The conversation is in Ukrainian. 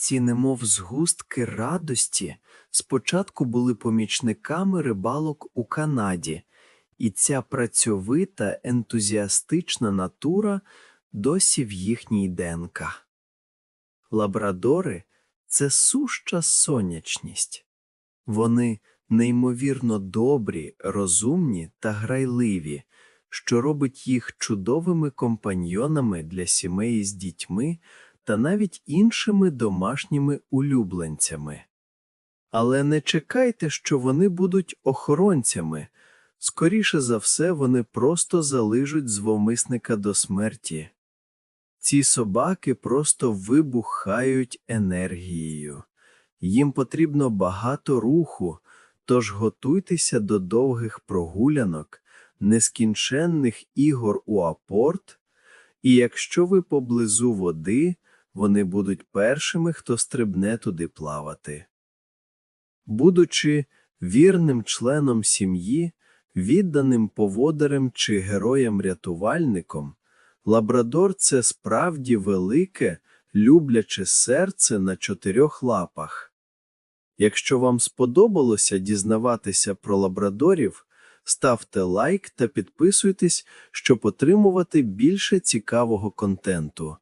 Ці немов згустки радості спочатку були помічниками рибалок у Канаді, і ця працьовита, ентузіастична натура досі в їхній ДНК. Лабрадори це суща сонячність. Вони неймовірно добрі, розумні та грайливі, що робить їх чудовими компаньйонами для сімей з дітьми та навіть іншими домашніми улюбленцями. Але не чекайте, що вони будуть охоронцями. Скоріше за все, вони просто залижуть зловмисника до смерті. Ці собаки просто вибухають енергією. Їм потрібно багато руху, тож готуйтеся до довгих прогулянок, нескінченних ігор у апорт, і якщо ви поблизу води, вони будуть першими, хто стрибне туди плавати. Будучи вірним членом сім'ї, відданим поводарем чи героєм-рятувальником, лабрадор це справді велике, любляче серце на чотирьох лапах. Якщо вам сподобалося дізнаватися про лабрадорів, ставте лайк та підписуйтесь, щоб отримувати більше цікавого контенту.